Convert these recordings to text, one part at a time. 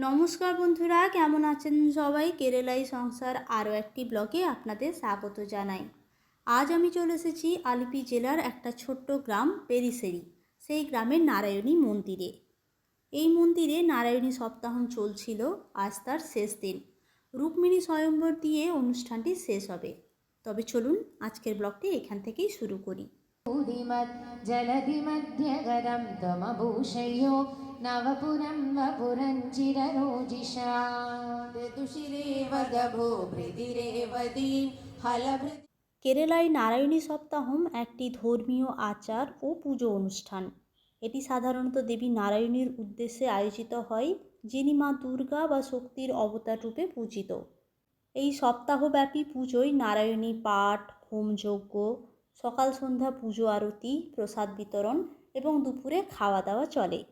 নমস্কার বন্ধুরা, কেমন আছেন সবাই? কেরালাই সংসার আরও একটি ব্লগে আপনাদের স্বাগত জানাই। আজ আমি চলে এসেছি আলিপি জেলার একটা ছোট্ট গ্রাম, পেরিসেরি। সেই গ্রামের নারায়ণী মন্দিরে। এই মন্দিরে নারায়ণী সপ্তাহম চলছিল আজ তার শেষ দিন। রুক্মিণী স্বয়ম্বর দিয়ে অনুষ্ঠানটি শেষ হবে। তবে চলুন আজকের ব্লগটি এখান থেকেই শুরু করি। ജലധിമധ്യകരം തമഭൂഷയോ നവപുരം വപുരഞ്ചിരരോജിഷാ തുഷിരേവദഭോ ഭൃതിരേവതീം ഹലഭൃതി কেরালায় নারায়ণী সপ্তাহম একটি ধর্মীয় আচার ও পুজো অনুষ্ঠান। এটি সাধারণত দেবী নারায়ণীর উদ্দেশ্যে আয়োজিত হয়, যিনি মা দুর্গা বা শক্তির অবতার রূপে পূজিত। এই সপ্তাহব্যাপী পুজোয় নারায়ণী পাঠ, হোমযজ্ঞ সকাল সন্ধ্যা পুজো আরতি, প্রসাদ বিতরণ এবং দুপুরে খাওয়া দাওয়া চলে।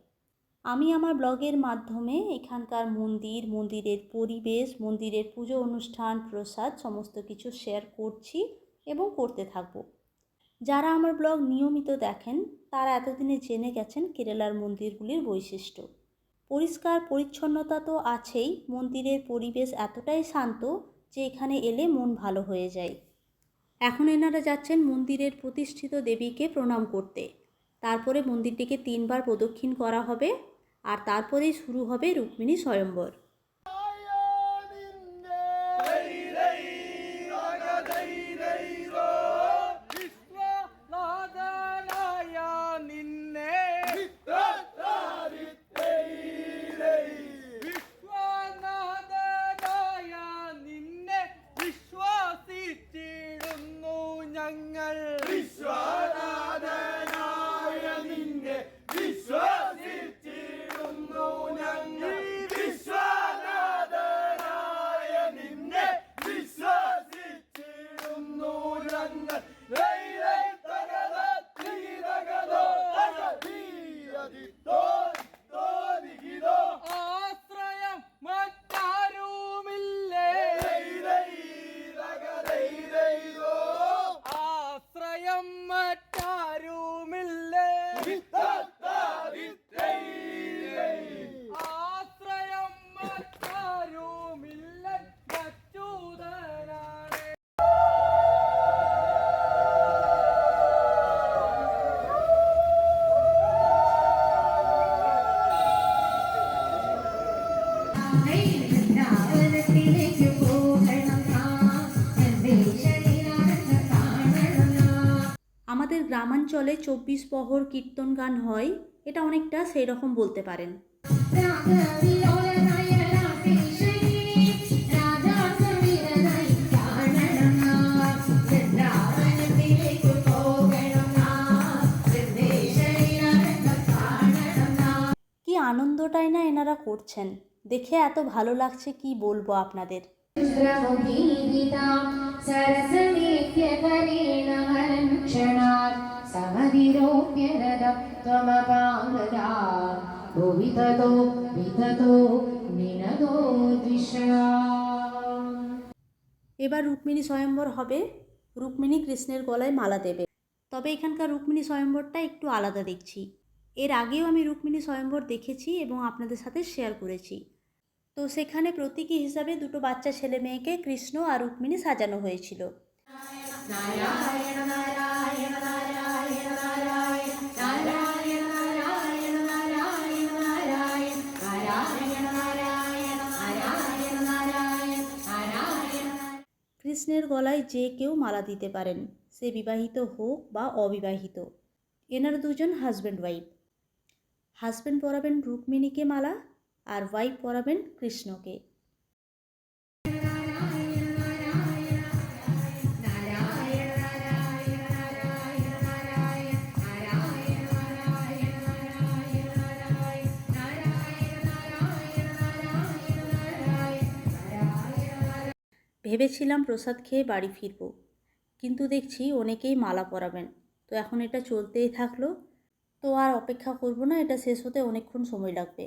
আমি আমার ব্লগের মাধ্যমে এখানকার মন্দির, মন্দিরের পরিবেশ, মন্দিরের পুজো অনুষ্ঠান, প্রসাদ সমস্ত কিছু শেয়ার করছি এবং করতে থাকব। যারা আমার ব্লগ নিয়মিত দেখেন, তারা এতদিনে জেনে গেছেন কেরালার মন্দিরগুলির বৈশিষ্ট্য। পরিষ্কার পরিচ্ছন্নতা তো আছেই, মন্দিরের পরিবেশ এতটাই শান্ত যে এখানে এলে মন ভালো হয়ে যায়। এখন এনারা যাচ্ছেন মন্দিরের প্রতিষ্ঠিত দেবীকে প্রণাম করতে। তারপরে মন্দিরটিকে তিনবার প্রদক্ষিণ করা হবে আর তারপরেই শুরু হবে রুক্মিণী স্বয়ম্বর। Go! গ্রামাঞ্চলে চব্বিশ প্রহর কীর্তন গান হয়, এটা অনেকটা সেই রকম বলতে পারেন। কি আনন্দটাই না এনারা করছেন? দেখে এত ভালো লাগছে, কি বলব আপনাদের? रुद्रमुखीदितां सरसमेत्यकरेण हरक्षणात् समधिरोप्य रदं त्वमपाङ्गदा भुवि ततो विततो निनदो द्विषा এবার রুক্মিণী স্বয়ম্বর হবে রুক্মিণী কৃষ্ণের গলায় মালা দেবে তবে এখানকার রুক্মিণী স্বয়ম্বরটা একটু আলাদা দেখছি এর আগেও আমি রুক্মিণী স্বয়ম্বর দেখেছি এবং আপনাদের সাথে শেয়ার করেছি তো সেখানে প্রতীকী হিসাবে দুটো বাচ্চা ছেলে মেয়েকে কৃষ্ণ আর রুক্মিণী সাজানো হয়েছিল। কৃষ্ণের গলায় যে কেউ মালা দিতে পারেন, সে বিবাহিত হোক বা অবিবাহিত। এনার দুজন হাজব্যান্ড ওয়াইফ হাজব্যান্ড পরাবেন রুক্মিণীকে মালা আর ওয়াইফ পরাবেন কৃষ্ণকে। ভেবেছিলাম প্রসাদ খেয়ে বাড়ি ফিরব, কিন্তু দেখছি অনেকেই মালা পরাবেন। তো এখন এটা চলতেই থাকল। তো আর অপেক্ষা করব না, এটা শেষ হতে অনেকক্ষণ সময় লাগবে।